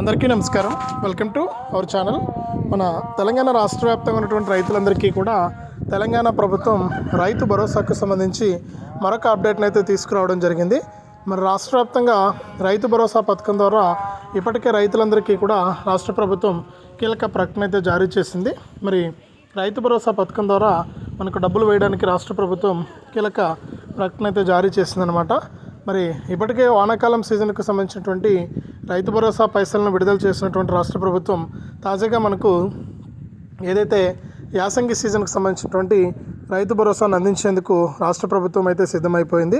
అందరికీ నమస్కారం. Welcome to our channel. మన తెలంగాణ రాష్ట్ర వ్యాప్తంగా ఉన్నటువంటి రైతులందరికీ కూడా తెలంగాణ ప్రభుత్వం రైతు భరోసాకు సంబంధించి మరొక అప్డేట్ని అయితే తీసుకురావడం జరిగింది. మరి రాష్ట్ర వ్యాప్తంగా రైతు భరోసా పథకం ద్వారా ఇప్పటికే రైతులందరికీ కూడా రాష్ట్ర ప్రభుత్వం కీలక ప్రకటన అయితే జారీ చేసింది. మరి రైతు భరోసా పథకం ద్వారా మనకు డబ్బులు వేయడానికి రాష్ట్ర ప్రభుత్వం కీలక ప్రకటన అయితే జారీ చేసిందనమాట మరి ఇప్పటికే వానాకాలం సీజన్కు సంబంధించినటువంటి రైతు భరోసా పైసలను విడుదల చేసినటువంటి రాష్ట్ర ప్రభుత్వం తాజాగా మనకు ఏదైతే యాసంగి సీజన్కు సంబంధించినటువంటి రైతు భరోసాను అందించేందుకు రాష్ట్ర ప్రభుత్వం అయితే సిద్ధమైపోయింది.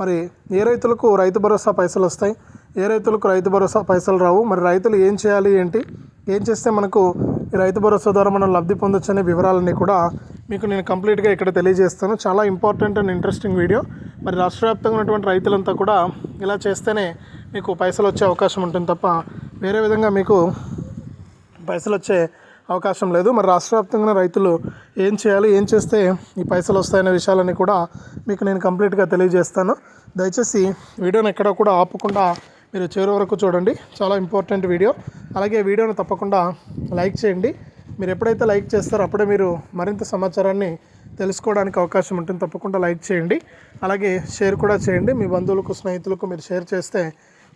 మరి ఏ రైతులకు రైతు భరోసా పైసలు వస్తాయి? ఏ రైతులకు రైతు భరోసా పైసలు రావు? మరి రైతులు ఏం చేయాలి ఏంటి? ఏం చేస్తే మనకు ఈ రైతు భరోసా ద్వారా మనం లబ్ధి పొందొచ్చనే వివరాలన్నీ కూడా మీకు నేను కంప్లీట్గా ఇక్కడ తెలియజేస్తాను. చాలా ఇంపార్టెంట్ అండ్ ఇంట్రెస్టింగ్ వీడియో. మరి రాష్ట్ర వ్యాప్తంగా ఉన్నటువంటి రైతులంతా కూడా ఇలా చేస్తేనే మీకు పైసలు వచ్చే అవకాశం ఉంటుంది తప్ప వేరే విధంగా మీకు పైసలు వచ్చే అవకాశం లేదు. మరి రాష్ట్ర వ్యాప్తంగా రైతులు ఏం చేయాలి ఏం చేస్తే ఈ పైసలు వస్తాయనే విషయాలన్నీ కూడా మీకు నేను కంప్లీట్గా తెలియజేస్తాను. దయచేసి వీడియోని ఎక్కడ కూడా ఆపకుండా మీరు చివరి వరకు చూడండి. చాలా ఇంపార్టెంట్ వీడియో. అలాగే వీడియోని తప్పకుండా లైక్ చేయండి. మీరు ఎప్పుడైతే లైక్ చేస్తారో అప్పుడే మీరు మరింత సమాచారాన్ని తెలుసుకోవడానికి అవకాశం ఉంటుంది. తప్పకుండా లైక్ చేయండి. అలాగే షేర్ కూడా చేయండి. మీ బంధువులకు స్నేహితులకు మీరు షేర్ చేస్తే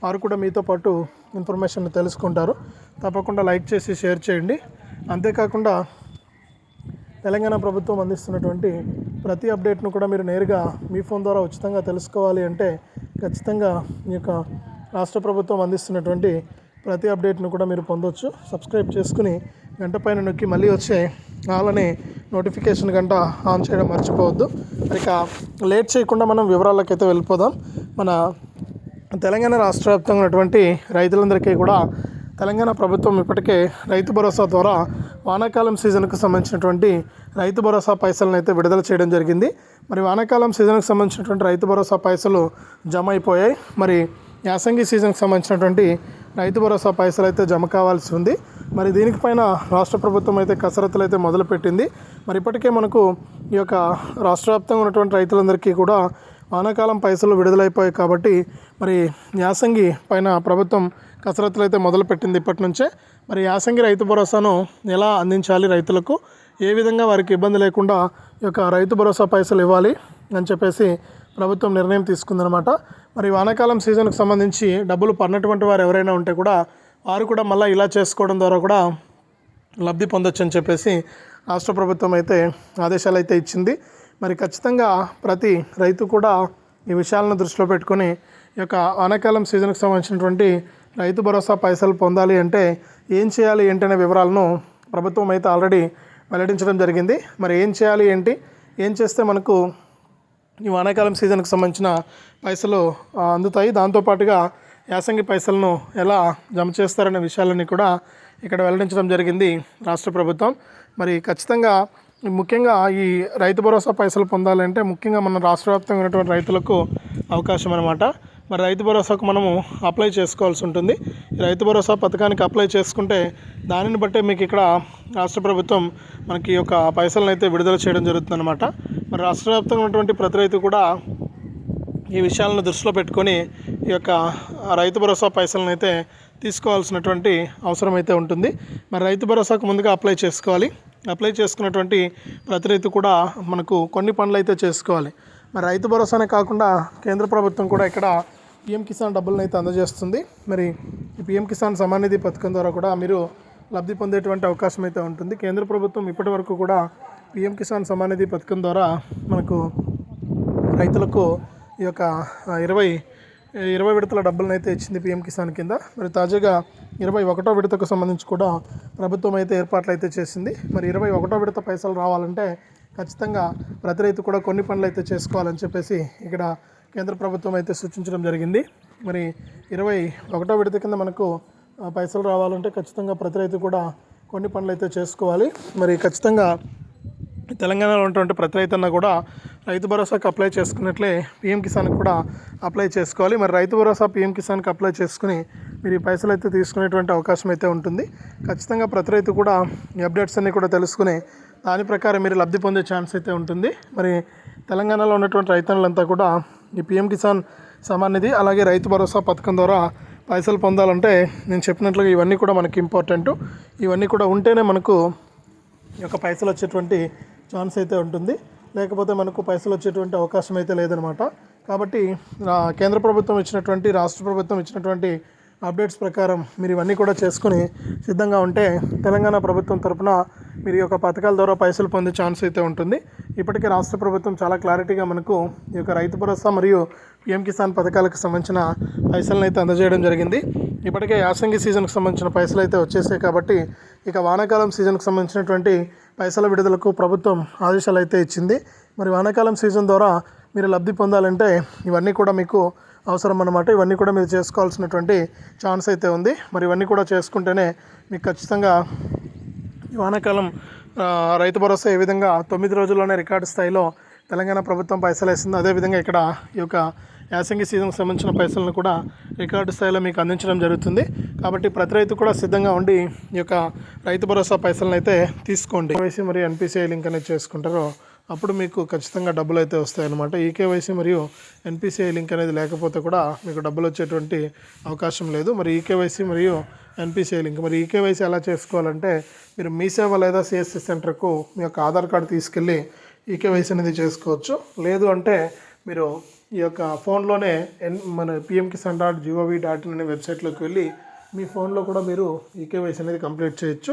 వారు కూడా మీతో పాటు ఇన్ఫర్మేషన్ తెలుసుకుంటారు. తప్పకుండా లైక్ చేసి షేర్ చేయండి. అంతేకాకుండా తెలంగాణ ప్రభుత్వం అందిస్తున్నటువంటి ప్రతి అప్డేట్ను కూడా మీరు నేరుగా మీ ఫోన్ ద్వారా ఉచితంగా తెలుసుకోవాలి అంటే ఖచ్చితంగా మీ యొక్క రాష్ట్ర ప్రభుత్వం అందిస్తున్నటువంటి ప్రతి అప్డేట్ను కూడా మీరు పొందొచ్చు. సబ్స్క్రైబ్ చేసుకుని గంట పైన నొక్కి మళ్ళీ వచ్చే అలానే నోటిఫికేషన్ గంట ఆన్ చేయడం మర్చిపోవద్దు. ఇక లేట్ చేయకుండా మనం వివరాలకైతే వెళ్ళిపోదాం. మన తెలంగాణ రాష్ట్ర వ్యాప్తంగా ఉన్నటువంటి రైతులందరికీ కూడా తెలంగాణ ప్రభుత్వం ఇప్పటికే రైతు భరోసా ద్వారా వానాకాలం సీజన్కు సంబంధించినటువంటి రైతు భరోసా పైసలను అయితే విడుదల చేయడం జరిగింది. మరి వానాకాలం సీజన్కు సంబంధించినటువంటి రైతు భరోసా పైసలు జమ అయిపోయాయి. మరి యాసంగి సీజన్కి సంబంధించినటువంటి రైతు భరోసా పైసలు అయితే జమ కావాల్సి ఉంది. మరి దీనిపైన రాష్ట్ర ప్రభుత్వం అయితే కసరత్తులు అయితే మొదలుపెట్టింది. మరి ఇప్పటికే మనకు ఈ యొక్క రాష్ట్ర వ్యాప్తంగా ఉన్నటువంటి రైతులందరికీ కూడా వానాకాలం పైసలు విడుదలైపోయాయి కాబట్టి మరి యాసంగి పైన ప్రభుత్వం కసరత్తులు అయితే మొదలుపెట్టింది ఇప్పటి నుంచే మరి యాసంగి రైతు భరోసాను ఎలా అందించాలి రైతులకు? ఏ విధంగా వారికి ఇబ్బంది లేకుండా ఈ యొక్క రైతు భరోసా పైసలు ఇవ్వాలి అని చెప్పేసి ప్రభుత్వం నిర్ణయం తీసుకుందనమాట మరి వానాకాలం సీజన్కు సంబంధించి డబ్బులు పడినటువంటి వారు ఎవరైనా ఉంటే కూడా వారు కూడా మళ్ళీ ఇలా చేసుకోవడం ద్వారా కూడా లబ్ధి పొందొచ్చు అని చెప్పేసి రాష్ట్ర ప్రభుత్వం అయితే ఆదేశాలు అయితే ఇచ్చింది. మరి ఖచ్చితంగా ప్రతి రైతు కూడా ఈ విషయాలను దృష్టిలో పెట్టుకొని ఈ యొక్క వానాకాలం సీజన్కు సంబంధించినటువంటి రైతు భరోసా పైసలు పొందాలి అంటే ఏం చేయాలి ఏంటి అనే వివరాలను ప్రభుత్వం అయితే ఆల్రెడీ వెల్లడించడం జరిగింది. మరి ఏం చేయాలి ఏంటి? ఏం చేస్తే మనకు ఈ వానాకాలం సీజన్కి సంబంధించిన పైసలు అందుతాయి. దాంతోపాటుగా యాసంగి పైసలను ఎలా జమ చేస్తారనే విషయాలన్నీ కూడా ఇక్కడ వెల్లడించడం జరిగింది రాష్ట్ర ప్రభుత్వం. మరి ఖచ్చితంగా ముఖ్యంగా ఈ రైతు భరోసా పైసలు పొందాలంటే ముఖ్యంగా మన రాష్ట్ర వ్యాప్తంగా ఉన్నటువంటి రైతులకు అవకాశం అనమాట మరి రైతు భరోసాకు మనము అప్లై చేసుకోవాల్సి ఉంటుంది. ఈ రైతు భరోసా పథకానికి అప్లై చేసుకుంటే దానిని బట్టే మీకు ఇక్కడ రాష్ట్ర ప్రభుత్వం మనకి యొక్క పైసలను అయితే విడుదల చేయడం జరుగుతుందన్నమాట. మరి రాష్ట్ర వ్యాప్తంగా ఉన్నటువంటి ప్రతి రైతు కూడా ఈ విషయాలను దృష్టిలో పెట్టుకొని ఈ యొక్క రైతు భరోసా పైసలను అయితే తీసుకోవాల్సినటువంటి అవసరం అయితే ఉంటుంది. మరి రైతు భరోసాకు ముందుగా అప్లై చేసుకోవాలి. అప్లై చేసుకున్నటువంటి ప్రతి రైతు కూడా మనకు కొన్ని పనులు అయితే చేసుకోవాలి. మరి రైతు భరోసానే కాకుండా కేంద్ర ప్రభుత్వం కూడా ఇక్కడ పిఎం కిసాన్ డబ్బులను అయితే అందజేస్తుంది. మరి ఈ పిఎం కిసాన్ సమానిధి పథకం ద్వారా కూడా మీరు లబ్ధి పొందేటువంటి అవకాశం అయితే ఉంటుంది. కేంద్ర ప్రభుత్వం ఇప్పటి వరకు కూడా పిఎం కిసాన్ సమానిధి పథకం ద్వారా మనకు రైతులకు ఈ యొక్క ఇరవై ఇరవై విడతల డబ్బులను అయితే ఇచ్చింది పిఎం కిసాన్ కింద. మరి తాజాగా ఇరవై ఒకటో విడతకు సంబంధించి కూడా ప్రభుత్వం అయితే ఏర్పాట్లు అయితే చేసింది. మరి ఇరవై ఒకటో విడత పైసలు రావాలంటే ఖచ్చితంగా ప్రతి రైతు కూడా కొన్ని పనులు అయితే చేసుకోవాలని చెప్పేసి ఇక్కడ కేంద్ర ప్రభుత్వం అయితే సూచించడం జరిగింది. మరి ఇరవై ఒకటో విడత కింద మనకు పైసలు రావాలంటే ఖచ్చితంగా ప్రతి రైతు కూడా కొన్ని పనులు అయితే చేసుకోవాలి. మరి ఖచ్చితంగా తెలంగాణలో ఉన్నటువంటి ప్రతి రైతన్న కూడా రైతు భరోసాకి అప్లై చేసుకున్నట్లే పిఎం కిసాన్కి కూడా అప్లై చేసుకోవాలి. మరి రైతు భరోసా పీఎం కిసాన్కి అప్లై చేసుకుని మీరు ఈ పైసలు అయితే తీసుకునేటువంటి అవకాశం అయితే ఉంటుంది. ఖచ్చితంగా ప్రతి రైతు కూడా ఈ అప్డేట్స్ అన్నీ కూడా తెలుసుకుని దాని ప్రకారం మీరు లబ్ధి పొందే ఛాన్స్ అయితే ఉంటుంది. మరి తెలంగాణలో ఉన్నటువంటి రైతన్నులంతా కూడా ఈ పిఎం కిసాన్ సమాన్ నిధి అలాగే రైతు భరోసా పథకం ద్వారా పైసలు పొందాలంటే నేను చెప్పినట్లుగా ఇవన్నీ కూడా మనకి ఇంపార్టెంట్. ఇవన్నీ కూడా ఉంటేనే మనకు ఈ యొక్క పైసలు వచ్చేటువంటి ఛాన్స్ అయితే ఉంటుంది. లేకపోతే మనకు పైసలు వచ్చేటువంటి అవకాశం అయితే లేదనమాట. కాబట్టి కేంద్ర ప్రభుత్వం ఇచ్చినటువంటి రాష్ట్ర ప్రభుత్వం ఇచ్చినటువంటి అప్డేట్స్ ప్రకారం మీరు ఇవన్నీ కూడా చేసుకుని సిద్ధంగా ఉంటే తెలంగాణ ప్రభుత్వం తరపున మీరు ఈ యొక్క పథకాల ద్వారా పైసలు పొందే ఛాన్స్ అయితే ఉంటుంది. ఇప్పటికే రాష్ట్ర ప్రభుత్వం చాలా క్లారిటీగా మనకు ఈ యొక్క రైతు భరోసా మరియు పిఎం కిసాన్ పథకాలకు సంబంధించిన పైసలను అయితే అందజేయడం జరిగింది. ఇప్పటికే యాసంగి సీజన్కి సంబంధించిన పైసలు అయితే వచ్చేసాయి కాబట్టి ఇక వానాకాలం సీజన్కి సంబంధించినటువంటి పైసల విడుదలకు ప్రభుత్వం ఆదేశాలు అయితే ఇచ్చింది. మరి వానాకాలం సీజన్ ద్వారా మీరు లబ్ధి పొందాలంటే ఇవన్నీ కూడా మీకు అవసరం అన్నమాట. ఇవన్నీ కూడా మీరు చేసుకోవాల్సినటువంటి ఛాన్స్ అయితే ఉంది. మరి ఇవన్నీ కూడా చేసుకుంటేనే మీకు ఖచ్చితంగా వానాకాలం రైతు భరోసా ఏ విధంగా తొమ్మిది రోజుల్లోనే రికార్డు స్థాయిలో తెలంగాణ ప్రభుత్వం పైసలు వేసింది అదేవిధంగా ఇక్కడ ఈ యొక్క యాసంగి సీజన్కి సంబంధించిన పైసలను కూడా రికార్డు స్థాయిలో మీకు అందించడం జరుగుతుంది. కాబట్టి ప్రతి రైతు కూడా సిద్ధంగా ఉండి ఈ యొక్క రైతు భరోసా పైసలను అయితే తీసుకోండి. కేవైసీ మరియు ఎన్పిసిఐ లింక్ అనేది చేసుకుంటారో అప్పుడు మీకు ఖచ్చితంగా డబ్బులు అయితే వస్తాయన్నమాట. ఈకేవైసీ మరియు ఎన్పిసిఐ లింక్ అనేది లేకపోతే కూడా మీకు డబ్బులు వచ్చేటువంటి అవకాశం లేదు. మరి ఈకేవైసీ మరియు ఎన్పిసిఐ లింక్. మరి ఈకేవైసీ ఎలా చేసుకోవాలంటే మీరు మీ సేవ లేదా సిఎస్సి సెంటర్కు మీ యొక్క ఆధార్ కార్డు తీసుకెళ్ళి ఈకేవైసీ అనేది చేసుకోవచ్చు. లేదు అంటే మీరు ఈ యొక్క ఫోన్లోనే ఎన్ మన PM Kisan dot GOV dot in అనే వెబ్సైట్లోకి వెళ్ళి మీ ఫోన్లో కూడా మీరు ఈకేవైసీ అనేది కంప్లీట్ చేయొచ్చు.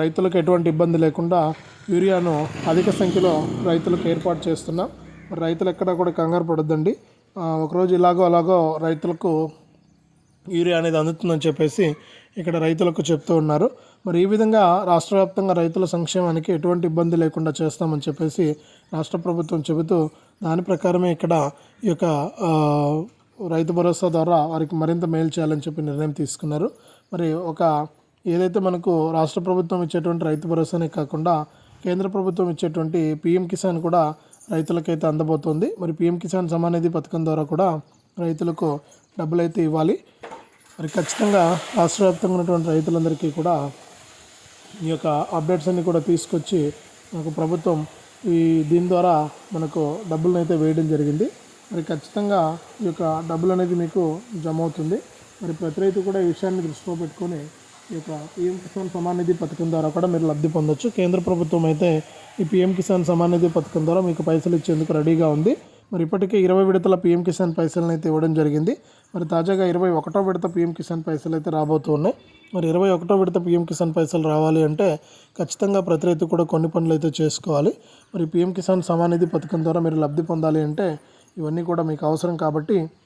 రైతులకు ఎటువంటి ఇబ్బంది లేకుండా యూరియాను అధిక సంఖ్యలో రైతులకు ఏర్పాటు చేస్తున్నాం. మరి రైతులు ఎక్కడా కూడా కంగారు పడొద్దండి. ఒకరోజు ఇలాగో అలాగో రైతులకు యూరియా అనేది అందుతుందని చెప్పేసి ఇక్కడ రైతులకు చెప్తూ ఉన్నారు. మరి ఈ విధంగా రాష్ట్ర వ్యాప్తంగా రైతుల సంక్షేమానికి ఎటువంటి ఇబ్బంది లేకుండా చేస్తామని చెప్పేసి రాష్ట్ర ప్రభుత్వం చెబుతూ దాని ప్రకారమే ఇక్కడ ఈ యొక్క రైతు భరోసా ద్వారా వారికి మరింత మేలు చేయాలని చెప్పి నిర్ణయం తీసుకున్నారు. మరి ఒక ఏదైతే మనకు రాష్ట్ర ప్రభుత్వం ఇచ్చేటువంటి రైతు భరోసానే కాకుండా కేంద్ర ప్రభుత్వం ఇచ్చేటువంటి పిఎం కిసాన్ కూడా రైతులకైతే అందబోతోంది. మరి పిఎం కిసాన్ సమానిధి పథకం ద్వారా కూడా రైతులకు డబ్బులు అయితే ఇవ్వాలి. మరి ఖచ్చితంగా రాష్ట్ర వ్యాప్తంగా ఉన్నటువంటి రైతులందరికీ కూడా ఈ యొక్క అప్డేట్స్ అన్ని కూడా తీసుకొచ్చి మనకు ప్రభుత్వం ఈ దీని ద్వారా మనకు డబ్బులను అయితే వేయడం జరిగింది. మరి ఖచ్చితంగా ఈ యొక్క డబ్బులు అనేది మీకు జమ అవుతుంది. మరి ప్రతి రైతు కూడా ఈ విషయాన్ని దృష్టిలో పెట్టుకొని ఈ యొక్క పిఎం కిసాన్ సమాన్ నిధి పథకం ద్వారా కూడా మీరు లబ్ధి పొందొచ్చు. కేంద్ర ప్రభుత్వం అయితే ఈ పిఎం కిసాన్ సమాన్ నిధి పథకం ద్వారా మీకు పైసలు ఇచ్చేందుకు రెడీగా ఉంది. మరి ఇప్పటికే ఇరవై విడతల పిఎం కిసాన్ పైసలను అయితే ఇవ్వడం జరిగింది. మరి తాజాగా ఇరవై ఒకటో విడత పిఎం కిసాన్ పైసలు అయితే రాబోతూ ఉన్నాయి. మరి ఇరవై ఒకటో విడత పిఎం కిసాన్ పైసలు రావాలి అంటే ఖచ్చితంగా ప్రతి రైతు కూడా కొన్ని పనులు అయితే చేసుకోవాలి. మరి పిఎం కిసాన్ సమానిధి పథకం ద్వారా మీరు లబ్ధి పొందాలి అంటే ఇవన్నీ కూడా మీకు అవసరం కాబట్టి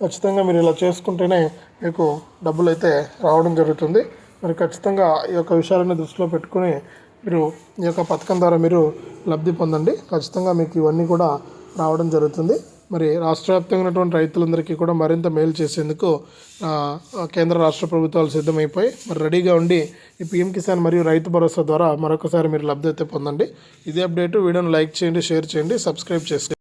ఖచ్చితంగా మీరు ఇలా చేసుకుంటేనే మీకు డబ్బులు అయితే రావడం జరుగుతుంది. మరి ఖచ్చితంగా ఈ యొక్క విషయాలను దృష్టిలో పెట్టుకొని మీరు ఈ యొక్క పథకం ద్వారా మీరు లబ్ధి పొందండి. ఖచ్చితంగా మీకు ఇవన్నీ కూడా రావడం జరుగుతుంది. మరి రాష్ట్ర వ్యాప్తంగా ఉన్నటువంటి రైతులందరికీ కూడా మరింత మేలు చేసేందుకు కేంద్ర రాష్ట్ర ప్రభుత్వాలు సిద్ధమైపోయి మరి రెడీగా ఉండి ఈ పీఎం కిసాన్ మరియు రైతు భరోసా ద్వారా మరొకసారి మీరు లబ్ధి అయితే పొందండి. ఇదే అప్డేట్. వీడియోను లైక్ చేయండి షేర్ చేయండి సబ్స్క్రైబ్ చేసుకోండి.